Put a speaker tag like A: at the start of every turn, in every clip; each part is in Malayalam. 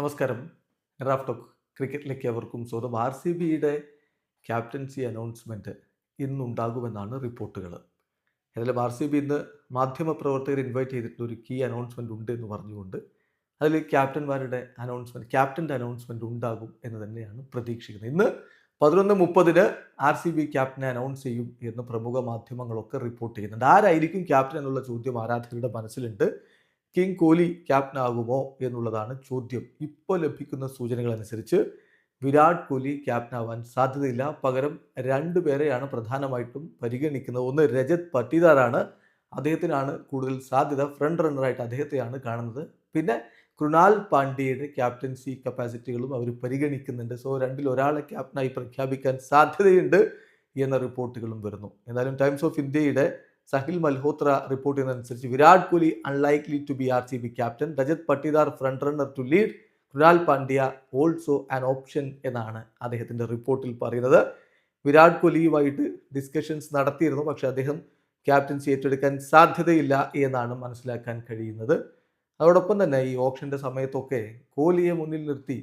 A: നമസ്കാരം. റാഫ് ടോക്ക് ക്രിക്കറ്റിലേക്ക് അവർക്കും സ്വന്തം ആർ സി ബിയുടെ ക്യാപ്റ്റൻസി അനൗൺസ്മെന്റ് ഇന്നുണ്ടാകുമെന്നാണ് റിപ്പോർട്ടുകൾ ഏതായാലും ആർ സി ബി ഇന്ന് മാധ്യമപ്രവർത്തകർ ഇൻവൈറ്റ് ചെയ്തിട്ടുള്ള ഒരു കീ അനൗൺസ്മെന്റ് ഉണ്ട് എന്ന് പറഞ്ഞുകൊണ്ട് അതിൽ ക്യാപ്റ്റന്മാരുടെ അനൗൺസ്മെന്റ് ക്യാപ്റ്റന്റെ അനൗൺസ്മെന്റ് ഉണ്ടാകും എന്ന് തന്നെയാണ് പ്രതീക്ഷിക്കുന്നത്. ഇന്ന് പതിനൊന്ന് മുപ്പതിന് ആർ സി ബി ക്യാപ്റ്റനെ അനൗൺസ് ചെയ്യും എന്ന് പ്രമുഖ മാധ്യമങ്ങളൊക്കെ റിപ്പോർട്ട് ചെയ്യുന്നുണ്ട്. ആരായിരിക്കും ക്യാപ്റ്റൻ എന്നുള്ള ചോദ്യം ആരാധകരുടെ മനസ്സിലുണ്ട്. കിങ് കോഹ്ലി ക്യാപ്റ്റനാകുമോ എന്നുള്ളതാണ് ചോദ്യം. ഇപ്പോൾ ലഭിക്കുന്ന സൂചനകൾ അനുസരിച്ച് വിരാട് കോഹ്ലി ക്യാപ്റ്റൻ ആവാൻ സാധ്യതയില്ല. പകരം രണ്ടു പേരെയാണ് പ്രധാനമായിട്ടും പരിഗണിക്കുന്നത്. ഒന്ന് രജത് പട്ടിദാറാണ് അദ്ദേഹത്തിനാണ് കൂടുതൽ സാധ്യത. ഫ്രണ്ട് റണ്ണറായിട്ട് അദ്ദേഹത്തെയാണ് കാണുന്നത്. പിന്നെ കൃണാൽ പാണ്ഡ്യയുടെ ക്യാപ്റ്റൻസി കപ്പാസിറ്റികളും അവർ പരിഗണിക്കുന്നുണ്ട്. സോ രണ്ടിൽ ഒരാളെ ക്യാപ്റ്റനായി പ്രഖ്യാപിക്കാൻ സാധ്യതയുണ്ട് എന്ന റിപ്പോർട്ടുകളും വരുന്നു. എന്നാലും ടൈംസ് ഓഫ് ഇന്ത്യയുടെ Sahil Malhotra report ചെയ്യുന്നതനുസരിച്ച് Virat Kohli unlikely to be R C B captain Rajat Patidar front runner to lead Krunal Pandya also an option എന്നാണ് അദ്ദേഹത്തിന്റെ റിപ്പോർട്ടിൽ പറയുന്നത്. വിരാട് കോഹ്ലിയുമായിട്ട് ഡിസ്കഷൻസ് നടത്തിയിരുന്നു. പക്ഷേ അദ്ദേഹം ക്യാപ്റ്റൻസി ഏറ്റെടുക്കാൻ സാധ്യതയില്ല എന്നാണ് മനസ്സിലാക്കാൻ കഴിയുന്നത്. അതോടൊപ്പം തന്നെ ഈ ഓപ്ഷന്റെ സമയത്തൊക്കെ കോഹ്ലിയെ മുന്നിൽ നിർത്തി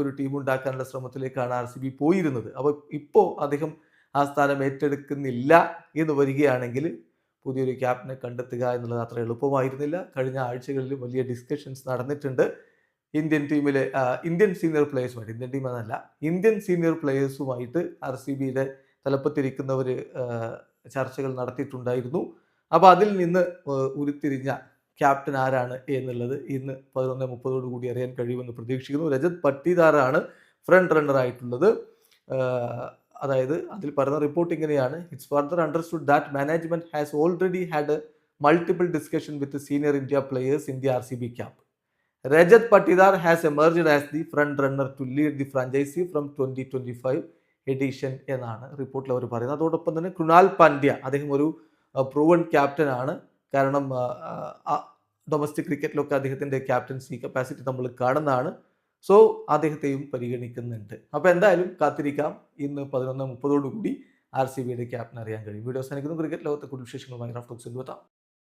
A: ഒരു ടീം ഉണ്ടാക്കാനുള്ള ശ്രമത്തിലേക്കാണ് ആർ സി ബി പോയിരുന്നത്. അപ്പോൾ ഇപ്പോൾ അദ്ദേഹം ആ സ്ഥാനം ഏറ്റെടുക്കുന്നില്ല എന്ന് വരികയാണെങ്കിൽ പുതിയൊരു ക്യാപ്റ്റനെ കണ്ടെത്തുക എന്നുള്ളത് അത്ര എളുപ്പമായിരുന്നില്ല. കഴിഞ്ഞ ആഴ്ചകളിൽ വലിയ ഡിസ്കഷൻസ് നടന്നിട്ടുണ്ട്. ഇന്ത്യൻ ടീമിലെ ഇന്ത്യൻ സീനിയർ പ്ലേയേഴ്സുമായിട്ട് ഇന്ത്യൻ ടീം എന്നല്ല ഇന്ത്യൻ സീനിയർ പ്ലേയേഴ്സുമായിട്ട് ആർ സി ബിയുടെ തലപ്പത്തിരിക്കുന്നവർ ചർച്ചകൾ നടത്തിയിട്ടുണ്ടായിരുന്നു. അപ്പോൾ അതിൽ നിന്ന് ഉരുത്തിരിഞ്ഞ ക്യാപ്റ്റൻ ആരാണ് എന്നുള്ളത് ഇന്ന് പതിനൊന്ന് മുപ്പതോടു കൂടി അറിയാൻ കഴിയുമെന്ന് പ്രതീക്ഷിക്കുന്നു. രജത് പട്ടിദാറാണ് ഫ്രണ്ട് റണ്ണർ ആയിട്ടുള്ളത്. അതായത് അതിൽ പറയുന്ന റിപ്പോർട്ട് ഇങ്ങനെയാണ്. It's further understood that management has already had multiple discussion with senior India players the R C B camp Rajat Patidar has emerged as the front runner to lead the franchise from twenty twenty five edition എന്നാണ് റിപ്പോർട്ടിൽ അവർ പറയുന്നത്. അതോടൊപ്പം തന്നെ കൃണാൽ പാണ്ഡ്യ അദ്ദേഹം ഒരു പ്രൂവൺ ക്യാപ്റ്റൻ ആണ്. കാരണം ഡൊമസ്റ്റിക് ക്രിക്കറ്റിലൊക്കെ അദ്ദേഹത്തിന്റെ ക്യാപ്റ്റൻസി കപ്പാസിറ്റി നമ്മൾ കാണുന്നതാണ്. സോ അദ്ദേഹത്തെയും പരിഗണിക്കുന്നുണ്ട്. അപ്പോൾ എന്തായാലും കാത്തിരിക്കാം. ഇന്ന് പതിനൊന്ന് മുപ്പതോടുകൂടി ആർ സി ബിയുടെ ക്യാപ്റ്റൻ അറിയാൻ കഴിയും. വീഡിയോ അവസാനിക്കുന്നു. ക്രിക്കറ്റ് ലോകത്തെ കുടുംബ വിശേഷങ്ങളുമായി റഫ്റ്റോക്സ് എത്താം